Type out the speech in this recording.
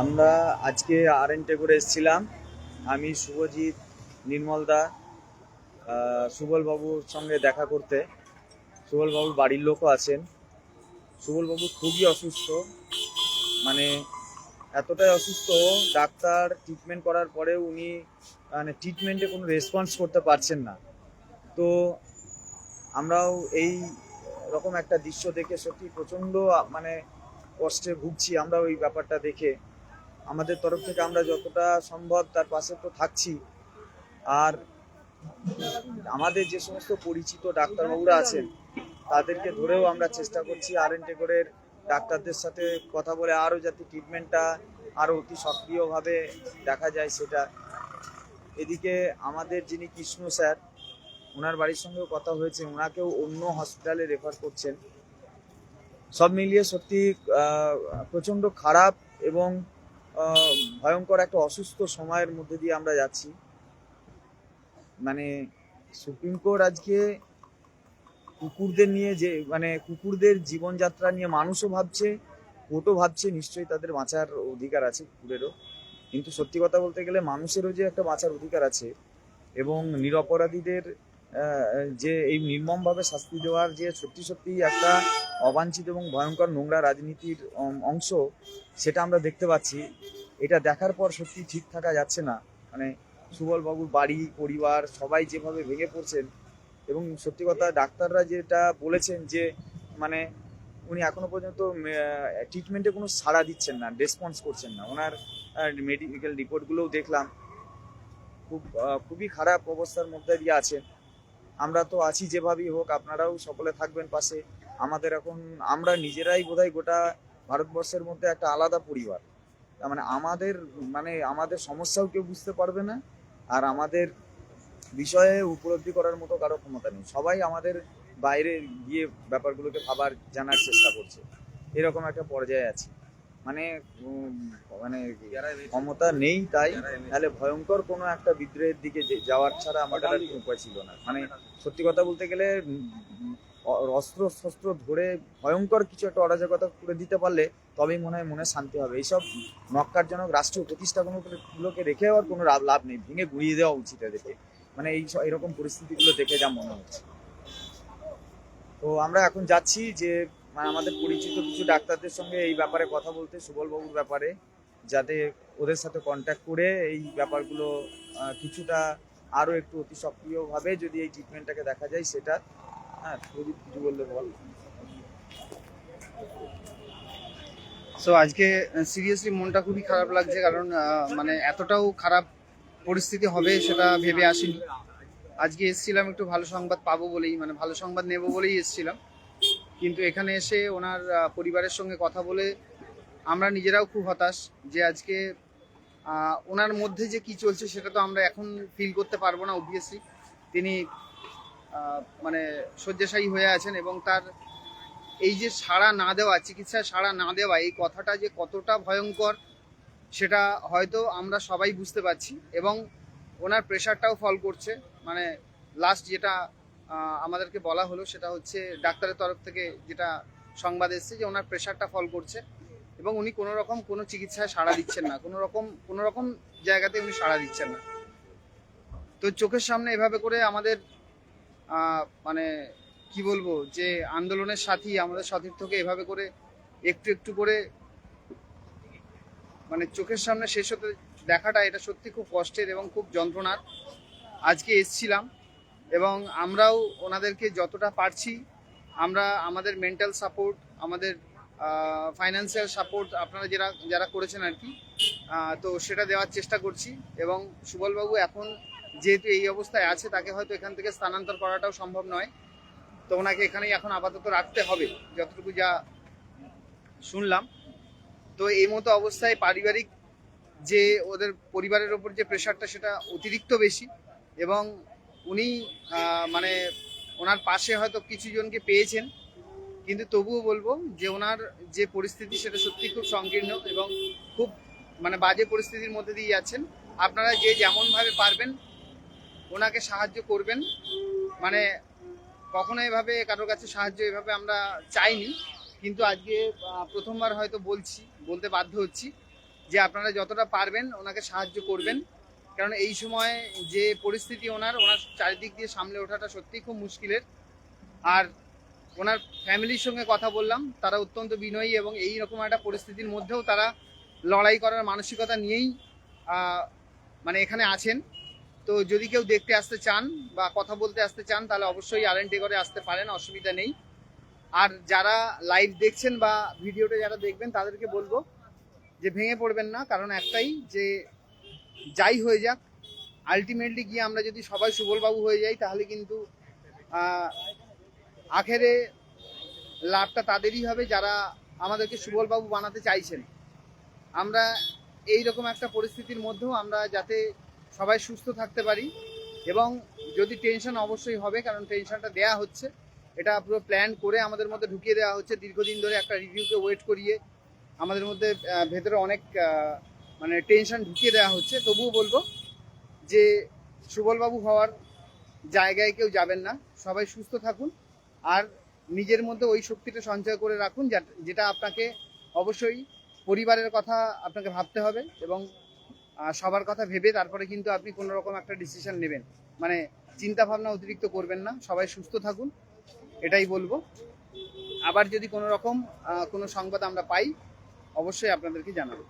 আমরা আজকে আর এন টেগরে এসেছিলাম। আমি শুভজিৎ, নির্মলদা সুবলবাবুর সঙ্গে দেখা করতে। সুবলবাবুর বাড়ির লোকও আছেন। সুবলবাবু খুবই অসুস্থ। মানে এতটাই অসুস্থ, ডাক্তার ট্রিটমেন্ট করার পরে উনি মানে ট্রিটমেন্টে কোনো রেসপন্স করতে পারছেন না। তো আমরাও এই রকম একটা দৃশ্য দেখে সত্যি প্রচণ্ড মানে কষ্টে ভুগছি। আমরা ওই ব্যাপারটা দেখে আমাদের তরফ থেকে আমরা যতটা সম্ভব তার পাশে তো থাকছি। আর আমাদের যে সমস্ত পরিচিত ডাক্তারবাবুরা আছেন, তাদেরকে ধরেও আমরা চেষ্টা করছি আর এন টেগরের ডাক্তারদের সাথে কথা বলে আরও যাতে ট্রিটমেন্টটা আরও অতি সক্রিয়ভাবে দেখা যায় সেটা। এদিকে আমাদের যিনি কৃষ্ণ স্যার, ওনার বাড়ির সঙ্গেও কথা হয়েছে, ওনাকেও অন্য হসপিটালে রেফার করছেন। সব মিলিয়ে সত্যি প্রচণ্ড খারাপ এবং ভয়ঙ্কর একটা অসুস্থ সময়ের মধ্যে দিয়ে আমরা যাচ্ছি। মানে সুপ্রিম কোর্ট আজকে কুকুরদের নিয়ে যে মানে কুকুরদের জীবনযাত্রা নিয়ে মানুষও ভাবছে কোর্টও ভাবছে, নিশ্চয়ই তাদের বাঁচার অধিকার আছে কুকুরেরও। কিন্তু সত্যি কথা বলতে গেলে মানুষেরও যে একটা বাঁচার অধিকার আছে এবং নিরপরাধীদের যে এই নির্মমভাবে শাস্তি দেওয়ার যে সত্যি সত্যি একটা অবাঞ্ছিত এবং ভয়ঙ্কর নোংরা রাজনীতির অংশ, সেটা আমরা দেখতে পাচ্ছি। এটা দেখার পর সত্যি ঠিক থাকা যাচ্ছে না। মানে সুবলবাবুর বাড়ি, পরিবার, সবাই যেভাবে ভেঙে পড়ছেন এবং সত্যি কথা ডাক্তাররা যেটা বলেছেন যে মানে উনি এখনও পর্যন্ত ট্রিটমেন্টে কোনো সাড়া দিচ্ছেন না রেসপন্স করছেন না। ওনার মেডিকেল রিপোর্টগুলোও দেখলাম। খুব খুবই খারাপ অবস্থার মধ্যে দিয়ে আছেন। আমরা তো আছি যেভাবেই হোক, আপনারাও সকলে থাকবেন পাশে। আমাদের এখন, আমরা নিজেরাই বোধহয় গোটা ভারতবর্ষের মধ্যে একটা আলাদা পরিবার। তার মানে আমাদের মানে আমাদের সমস্যাও কেউ বুঝতে পারবে না, আর আমাদের বিষয়ে উপলব্ধি করার মতো কারও ক্ষমতা নেই। সবাই আমাদের বাইরে গিয়ে ব্যাপারগুলোকে ভাবার, জানার চেষ্টা করছে। এরকম একটা পর্যায়ে আছি। মানে মানে ক্ষমতা নেই তাই তাহলে ভয়ঙ্কর কোনো একটা বিদ্রোহের দিকে যাওয়ার ছাড়া আমাদের আর উপায় ছিল না। মানে সত্যি কথা বলতে গেলে অস্ত্র শস্ত্র ধরে ভয়ঙ্কর কিছু একটা অরাজকতা করে দিতে পারলে তবেই মনে হয় মনে শান্তি হবে। এইসব নক্কারজনক রাষ্ট্রীয় প্রতিষ্ঠাগুলোকে রেখে আর কোনো লাভ লাভ নেই। ভেঙে গুড়িয়ে দেওয়া উচিত এদেরকে। মানে এই এরকম পরিস্থিতিগুলো দেখে যা মনে হচ্ছে। তো আমরা এখন যাচ্ছি যে আমাদের পরিচিত কিছু ডাক্তারদের সঙ্গে এই ব্যাপারে কথা বলতে, সুবলবাবুর ব্যাপারে, যাতে ওদের সাথে কন্ট্যাক্ট করে এই ব্যাপারগুলো কিছুটা আরও একটু অতি সক্রিয়ভাবে যদি এই ট্রিটমেন্টটাকে দেখা যায় সেটা হ্যাঁ প্রদীপ কিছু বললে বল। সো আজকে সিরিয়াসলি মনটা খুবই খারাপ লাগছে কারণ মানে এতটাও খারাপ পরিস্থিতি হবে সেটা ভেবে আসিনি। আজকে এসেছিলাম, একটু ভালো সংবাদ পাবো বলেই মানে ভালো সংবাদ নেব বলেই এসেছিলাম। কিন্তু এখানে এসে ওনার পরিবারের সঙ্গে কথা বলে আমরা নিজেরাও খুব হতাশ যে আজকে ওনার মধ্যে যে কি চলছে সেটা তো আমরা এখন ফিল করতে পারব না অবভিয়াসলি তিনি মানে শয্যাশায়ী হয়ে আছেন এবং তার এই যে সাড়া না দেওয়া চিকিৎসায় সাড়া না দেওয়া, এই কথাটা যে কতটা ভয়ঙ্কর সেটা হয়তো আমরা সবাই বুঝতে পারছি এবং ওনার প্রেশারটাও ফল করছে। মানে লাস্ট যেটা আমাদেরকে বলা হলো, সেটা হচ্ছে ডাক্তারের তরফ থেকে যেটা সংবাদ এসছে যে ওনার প্রেশারটা ফল করছে এবং উনি কোনো রকম কোনো চিকিৎসায় সাড়া দিচ্ছেন না, কোনো রকম কোনো রকম জায়গাতে উনি সাড়া দিচ্ছেন না। তো চোখের সামনে এভাবে করে আমাদের মানে কি বলব, যে আন্দোলনের সাথী আমাদের সতীর্থকে এভাবে করে একটু একটু করে মানে চোখের সামনে শেষ হতে দেখাটা এটা সত্যি খুব কষ্টের এবং খুব যন্ত্রণার। আজকে এসছিলাম এবং আমরাও ওনাদেরকে যতটা পারছি, আমরা আমাদের মেন্টাল সাপোর্ট আমাদের ফাইন্যান্সিয়াল সাপোর্ট আপনারা যারা যারা করেছেন আর কি তো সেটা দেওয়ার চেষ্টা করছি এবং সুবলবাবু এখন যেহেতু এই অবস্থায় আছে, তাকে হয়তো এখান থেকে স্থানান্তর করাটাও সম্ভব নয়। তো ওনাকে এখানেই এখন আপাতত রাখতে হবে, যতটুকু যা শুনলাম। তো এই মতো অবস্থায় পারিবারিক যে ওদের পরিবারের ওপর যে প্রেশারটা সেটা অতিরিক্ত বেশি এবং উনি মানে ওনার পাশে হয়তো কিছু জনকে পেয়েছেন, কিন্তু তবুও বলব যে ওনার যে পরিস্থিতি সেটা সত্যি খুব সংকীর্ণ এবং খুব মানে বাজে পরিস্থিতির মধ্যে দিয়ে যাচ্ছেন। আপনারা যে যেমনভাবে পারবেন, ওনাকে সাহায্য করবেন। মানে কখনো এভাবে কারোর কাছে সাহায্য এভাবে আমরা চাইনি, কিন্তু আজকে প্রথমবার হয়তো বলছি, বলতে বাধ্য হচ্ছি যে আপনারা যতটা পারবেন ওনাকে সাহায্য করবেন। কারণ এই সময় যে পরিস্থিতি ওনার ওনার চারিদিক দিয়ে সামলে ওঠাটা সত্যিই খুব মুশকিলের। আর ওনার ফ্যামিলির সঙ্গে কথা বললাম, তারা অত্যন্ত বিনয়ী এবং এই রকম একটা পরিস্থিতির মধ্যেও তারা লড়াই করার মানসিকতা নিয়েই মানে এখানে আছেন। তো যদি কেউ দেখতে আসতে চান বা কথা বলতে আসতে চান, তাহলে অবশ্যই আর করে আসতে পারেন, অসুবিধা নেই। আর যারা লাইভ দেখছেন বা ভিডিওটা যারা দেখবেন, তাদেরকে বলব যে ভেঙে পড়বেন না, কারণ একটাই যে যাই হয়ে যাক আলটিমেটলি গিয়ে আমরা যদি সবাই সুবলবাবু হয়ে যাই, তাহলে কিন্তু আখেরে লাভটা তাদেরই হবে যারা আমাদেরকে সুবলবাবু বানাতে চাইছেন। আমরা এই রকম একটা পরিস্থিতির মধ্যেও আমরা যাতে সবাই সুস্থ থাকতে পারি এবং যদি টেনশন অবশ্যই হবে, কারণ টেনশনটা দেয়া হচ্ছে। এটা পুরো প্ল্যান করে আমাদের মধ্যে ঢুকিয়ে দেওয়া হচ্ছে। দীর্ঘদিন ধরে একটা রিভিউকে ওয়েট করিয়ে আমাদের মধ্যে ভেতরে অনেক মানে টেনশন ঢুকিয়ে দেওয়া হচ্ছে। তবুও বলব যে সুবলবাবু হওয়ার জায়গায় কেউ যাবেন না। সবাই সুস্থ থাকুন আর নিজের মধ্যে ওই শক্তিটা সঞ্চয় করে রাখুন যেটা আপনাকে অবশ্যই পরিবারের কথা আপনাকে ভাবতে হবে এবং সবার কথা ভেবে তারপরে কিন্তু আপনি কোনো রকম একটা ডিসিশন নেবেন। মানে চিন্তা ভাবনা অতিরিক্ত করবেন না। সবাই সুস্থ থাকুন, এটাই বলব। আবার যদি কোনো রকম কোনো সংবাদ আমরা পাই, অবশ্যই আপনাদেরকে জানাব।